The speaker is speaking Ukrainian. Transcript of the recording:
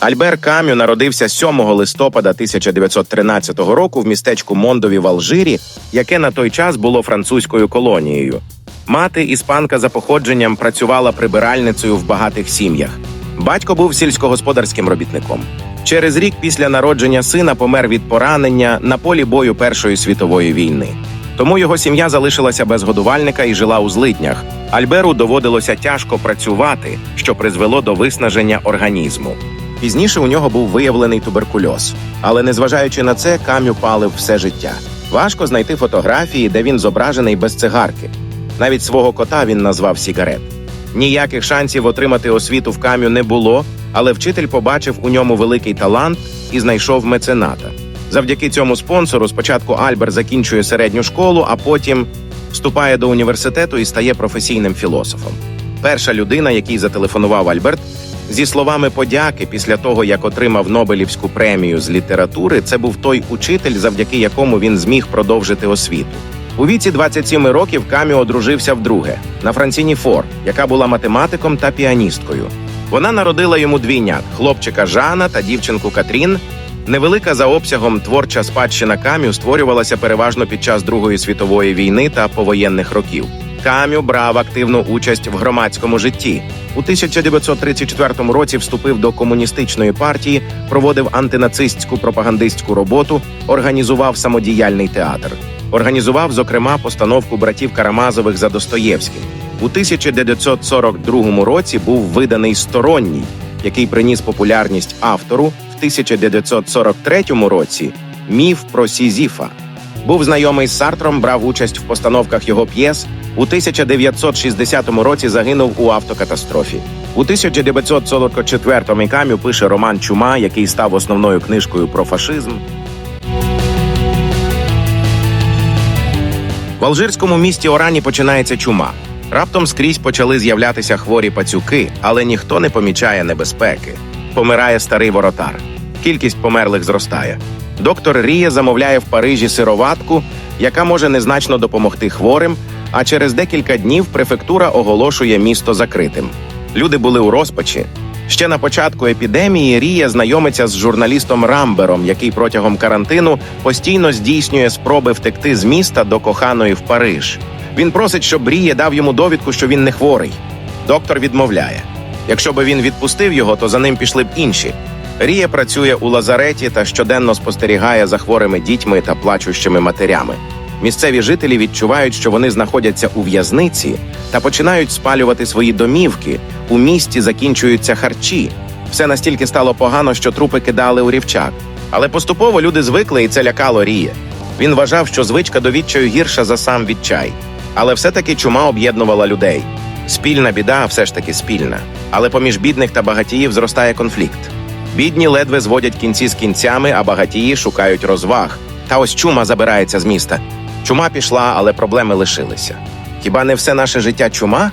Альбер Кам'ю народився 7 листопада 1913 року в містечку Мондові в Алжирі, яке на той час було французькою колонією. Мати, іспанка за походженням, працювала прибиральницею в багатих сім'ях. Батько був сільськогосподарським робітником. Через рік після народження сина помер від поранення на полі бою Першої світової війни. Тому його сім'я залишилася без годувальника і жила у злиднях. Альберу доводилося тяжко працювати, що призвело до виснаження організму. Пізніше у нього був виявлений туберкульоз, але незважаючи на це, кам'ю палив все життя. Важко знайти фотографії, де він зображений без цигарки. Навіть свого кота він назвав Сігарет. Ніяких шансів отримати освіту в кам'ю не було, але вчитель побачив у ньому великий талант і знайшов мецената. Завдяки цьому спонсору спочатку Альбер закінчує середню школу, а потім вступає до університету і стає професійним філософом. Перша людина, якій зателефонував Альберт, зі словами подяки після того, як отримав Нобелівську премію з літератури, це був той учитель, завдяки якому він зміг продовжити освіту. У віці 27 років Камі одружився вдруге на Франціні Фор, яка була математиком та піаністкою. Вона народила йому двійнят хлопчика Жана та дівчинку Катрін. Невелика за обсягом творча спадщина Кам'ю створювалася переважно під час Другої світової війни та повоєнних років. Кам'ю брав активну участь в громадському житті. У 1934 році вступив до комуністичної партії, проводив антинацистську пропагандистську роботу, організував самодіяльний театр. Організував, зокрема, постановку братів Карамазових за Достоєвським. У 1942 році був виданий сторонній, який приніс популярність автору в 1943 році міф про Сізіфа. Був знайомий з Сартром, брав участь в постановках його п'єс. У 1960 році загинув у автокатастрофі. У 1944 Кам'ю пише роман Чума, який став основною книжкою про фашизм. В алжирському місті Орані починається чума. Раптом скрізь почали з'являтися хворі пацюки, але ніхто не помічає небезпеки. Помирає старий воротар. Кількість померлих зростає. Доктор Рія замовляє в Парижі сироватку, яка може незначно допомогти хворим. А через декілька днів префектура оголошує місто закритим. Люди були у розпачі. Ще на початку епідемії Рія знайомиться з журналістом Рамбером, який протягом карантину постійно здійснює спроби втекти з міста до коханої в Париж. Він просить, щоб Рія дав йому довідку, що він не хворий. Доктор відмовляє. Якщо би він відпустив його, то за ним пішли б інші. Рія працює у лазареті та щоденно спостерігає за хворими дітьми та плачущими матерями. Місцеві жителі відчувають, що вони знаходяться у в'язниці та починають спалювати свої домівки. У місті закінчуються харчі. Все настільки стало погано, що трупи кидали у рівчак. Але поступово люди звикли, і це лякало Рія. Він вважав, що звичка до відчаю гірша за сам відчай. Але все-таки чума об'єднувала людей. Спільна біда все ж таки спільна. Але поміж бідних та багатіїв зростає конфлікт. Бідні ледве зводять кінці з кінцями, а багатії шукають розваг. Та ось чума забирається з міста. Чума пішла, але проблеми лишилися. Хіба не все наше життя чума?